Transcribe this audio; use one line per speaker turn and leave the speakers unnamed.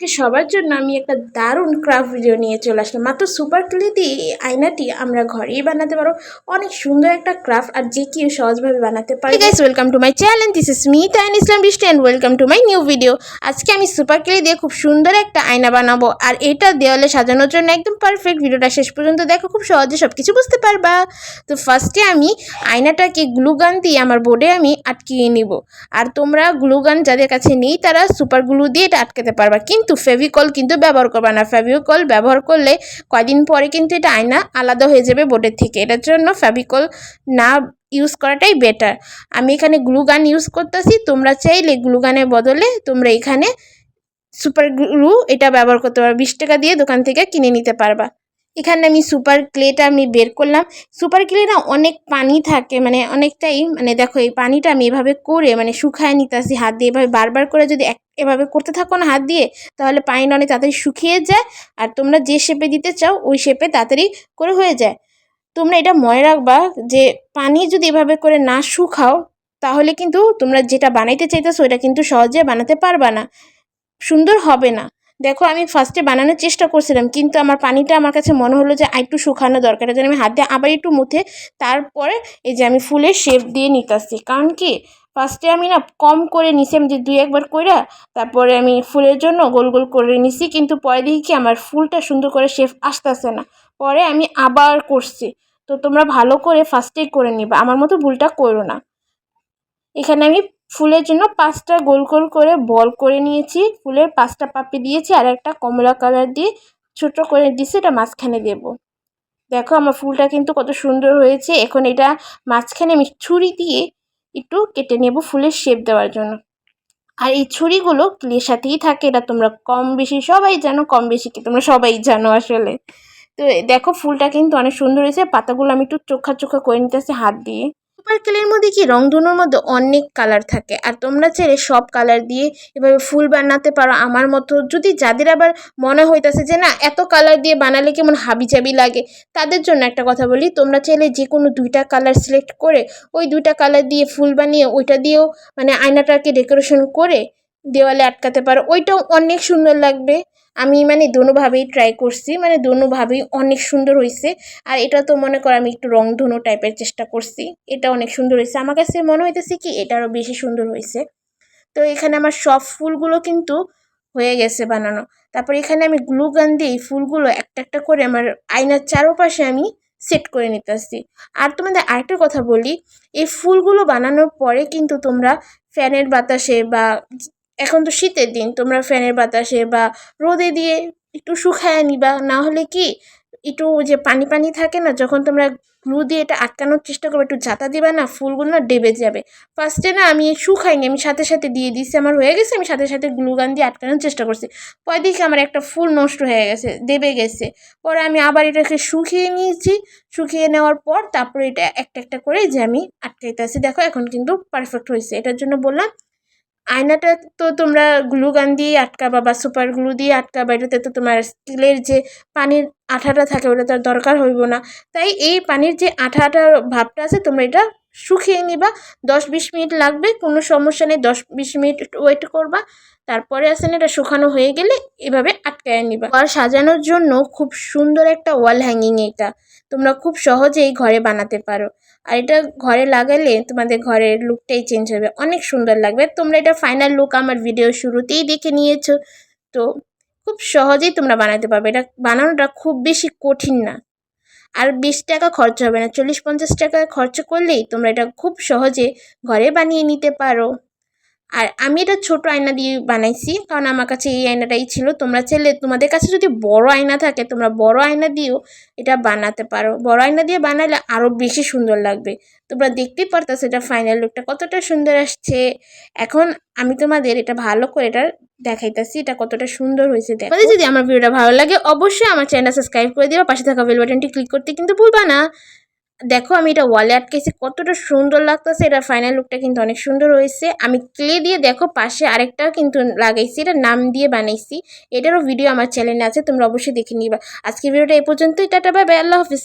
আজকে সবার জন্য আমি একটা দারুণ ক্রাফট ভিডিও নিয়ে চলে আসলাম। মাত্র সুপার ক্লে দিয়ে আয়নাটি আমরা ঘরেই বানাতে পারো। অনেক সুন্দর একটা ক্রাফট আর যে কেউ সহজভাবে বানাতে পারে। Guys welcome to my channel this is me Tain Islam Brishti and welcome to my new video আজকে আমি সুপার ক্লে দিয়ে খুব সুন্দর একটা আয়না বানাবো। আর এটা দেওয়ালে সাজানোর জন্য একদম পারফেক্ট ভিডিওটা শেষ পর্যন্ত দেখো, খুব সহজে সব কিছু বুঝতে পারবা। তো ফার্স্টে আমি আয়নাটাকে গ্লুগান দিয়ে আমার বোর্ডে আমি আটকিয়ে নিব। আর তোমরা গ্লুগান যাদের কাছে নেই, তারা সুপার গ্লু দিয়ে এটা আটকাতে পারবা। কিন্তু ফেভিকল কিন্তু ব্যবহার করবা না। ফেভিকল ব্যবহার করলে কয়দিন পরে কিন্তু এটা আয়না আলাদা হয়ে যাবে বোর্ডের থেকে। এটার জন্য ফেভিকল না ইউজ করাটাই বেটার আমি এখানে গ্লুগান ইউজ করতেছি, তোমরা চাইলে গ্লুগানের বদলে তোমরা এখানে সুপার গ্লু এটা ব্যবহার করতে পারবে বিশ টাকা দিয়ে দোকান থেকে কিনে নিতে পারবা। এখানে আমি সুপার ক্লেটা আমি বের করলাম। সুপার ক্লে না অনেক পানি থাকে মানে অনেকটাই মানে দেখো এই পানিটা আমি এভাবে করে মানে শুকায় নিতেছি হাত দিয়ে। এভাবে বারবার করে যদি এক, এভাবে করতে থাকো না হাত দিয়ে, তাহলে পানিটা অনেক তাড়াতাড়ি শুকিয়ে যায় আর তোমরা যে শেপে দিতে চাও, ওই শেপে তাড়াতাড়ি করে হয়ে যায়। তোমরা এটা মনে রাখবা যে পানি যদি এভাবে করে না শুকাও, তাহলে কিন্তু তোমরা যেটা বানাইতে চাইতেছো ওটা কিন্তু সহজে বানাতে পারবা না। সুন্দর হবে না। দেখো, আমি ফার্স্টে বানানোর চেষ্টা করছিলাম, কিন্তু আমার পানিটা আমার কাছে মনে হলো যে একটু শুকানো দরকার। জন্য আমি হাত দিয়ে আবার একটু মুথে, তারপরে এই যে আমি ফুলের শেপ দিয়ে নিতেছি। কারণ কি? ফার্স্টে আমি না কম করে নিছি, আমি যে দুই একবার কইরা, তারপরে আমি ফুলের জন্য গোল গোল করে নিছি, কিন্তু পরে দেখি কি, আমার ফুলটা সুন্দর করে শেপ আসতেছে না। পরে আমি আবার করছি। তো তোমরা ভালো করে ফার্স্টেই করে নিবা। আমার মতো ভুলটা করো না। এখানে আমি ফুলের জন্য পাঁচটা গোল গোল করে বল করে নিয়েছি। ফুলের পাঁচটা পাপড়ি দিয়েছি আর একটা কমলা কালার দিয়ে ছোটো করে দিছি এটা মাঝখানে দেব। দেখো আমার ফুলটা কিন্তু কত সুন্দর হয়েছে। এখন এটা মাঝখানে আমি ছুরি দিয়ে একটু কেটে নেব ফুলের শেপ দেওয়ার জন্য। আর এই ছুরিগুলো ক্লের সাথেই থাকে, এটা তোমরা কম বেশি সবাই জানো, কম বেশি কি তোমরা সবাই জানো আসলে। তো দেখো ফুলটা কিন্তু অনেক সুন্দর হয়েছে, পাতাগুলো আমি একটু চোখা চোখা করে নিতেছি হাত দিয়ে। সুপার ক্লের মধ্যে কি রংধনুর মধ্যে অনেক কালার থাকে? আর তোমরা চাইলে সব কালার দিয়ে এভাবে ফুল বানাতে পারো আমার মতো। যদি যাদের আবার মনে হইতেছে যে না, এত কালার দিয়ে বানালে কেমন হাবিজাবি লাগে, তাদের জন্য একটা কথা বলি, তোমরা চাইলে যে কোনো দুইটা কালার সিলেক্ট করে ওই দুইটা কালার দিয়ে ফুল বানিয়ে ওইটা দিয়েও মানে আয়নাটাকে ডেকোরেশন করে দেওয়ালে আটকাতে পারো। ওইটাও অনেক সুন্দর লাগবে। আমি মানে দোনোভাবেই ট্রাই করছি। মানে দোনোভাবেই অনেক সুন্দর হয়েছে আর এটা তো মনে করো আমি একটু রংধনু টাইপের চেষ্টা করছি। এটা অনেক সুন্দর হয়েছে আমার কাছে মনে হইতেছে কি এটা আরও বেশি সুন্দর হয়েছে তো এখানে আমার সব ফুলগুলো কিন্তু হয়ে গেছে বানানো। তারপর এখানে আমি গ্লু গান দিয়ে এই ফুলগুলো একটা একটা করে আমার আয়নার চারোপাশে আমি সেট করে নিতেছি। আর তোমাদের আরেকটা কথা বলি, এই ফুলগুলো বানানোর পরে কিন্তু তোমরা ফ্যানের বাতাসে বা এখন তো শীতের দিন, তোমরা ফ্যানের বাতাসে বা রোদে দিয়ে একটু শুকায় নিবা। না হলে কি, একটু যে পানি পানি থাকে না, যখন তোমরা গ্লু দিয়ে এটা আটকানোর চেষ্টা করবে, একটু জাতা দিবা না, ফুলগুলো না ডেবে যাবে। ফার্স্টে না আমি শুকাইনি, আমি সাথে সাথে দিয়ে দিচ্ছি আমার হয়ে গেছে, আমি সাথে সাথে গ্লু গান দিয়ে আটকানোর চেষ্টা করছি। পরে দেখি আমার একটা ফুল নষ্ট হয়ে গেছে দেবে গেছে। পরে আমি আবার এটাকে শুকিয়ে নিয়েছি, শুকিয়ে নেওয়ার পর তারপরে এটা একটা একটা করে যে আমি আটকাইতে আসি দেখো এখন কিন্তু পারফেক্ট হয়েছে এটার জন্য বললাম আয়নাটা তো তোমরা গ্লু গান দিয়ে আটকাবা বা সুপার গ্লু দিয়ে আটকাবা, এটাতে তো তোমার স্টিলের যে পানির আঠাটা থাকে ওটা তো আর দরকার হইব না। তাই এই পানির যে আঠা আঠা ভাবটা আছে, তোমরা এটা শুকিয়ে নিবা, দশ বিশ মিনিট লাগবে, কোনো সমস্যা নেই, দশ বিশ মিনিট ওয়েট করবা, তারপরে আসেন এটা শুকানো হয়ে গেলে এভাবে আটকায় নিবা। আর সাজানোর জন্য খুব সুন্দর একটা ওয়াল হ্যাঙ্গিং এটা, তোমরা খুব সহজেই ঘরে বানাতে পারো। আর এটা ঘরে লাগালে তোমাদের ঘরের লুকটাই চেঞ্জ হবে, অনেক সুন্দর লাগবে। তোমরা এটা ফাইনাল লুক আমার ভিডিও শুরুতেই দেখে নিয়েছো, তো খুব সহজেই তোমরা বানাতে পারবে। এটা বানানোটা খুব বেশি কঠিন না। আর বিশ টাকা খরচ হবে না। চল্লিশ, পঞ্চাশ টাকা খরচ করলেই তোমরা এটা খুব সহজে ঘরে বানিয়ে নিতে পারো। আর আমি এটা ছোট আয়না দিয়ে বানাইছি, কারণ আমার কাছে এই আয়নাটাই ছিল। তোমরা চাইলে তোমাদের কাছে যদি বড় আয়না থাকে, তোমরা বড় আয়না দিয়েও এটা বানাতে পারো। বড় আয়না দিয়ে বানালে আরও বেশি সুন্দর লাগবে। তোমরা দেখতেই পারতেছো এটা ফাইনাল লুকটা কতটা সুন্দর আসছে। এখন আমি তোমাদের এটা ভালো করে এটা দেখাইতেছি, এটা কতটা সুন্দর হয়েছে দেখো। যদি আমার ভিডিওটা ভালো লাগে, অবশ্যই আমার চ্যানেল সাবস্ক্রাইব করে দিবা, পাশে থাকা বেল বাটনটি ক্লিক করতে কিন্তু ভুলবা না। দেখো, আমি এটা ওয়ালে আটকেছি কতটা সুন্দর লাগতেছে এটা ফাইনাল লুকটা কিন্তু অনেক সুন্দর হয়েছে। আমি ক্লে দিয়ে দেখো, পাশে আরেকটাও কিন্তু লাগাইছি, এটা নাম দিয়ে বানাইছি। এটারও ভিডিও আমার চ্যানেলে আছে, তোমরা অবশ্যই দেখে নিবা। আজকের ভিডিওটা এই পর্যন্তই, টাটা বাই বাই আল্লাহ হাফিজ।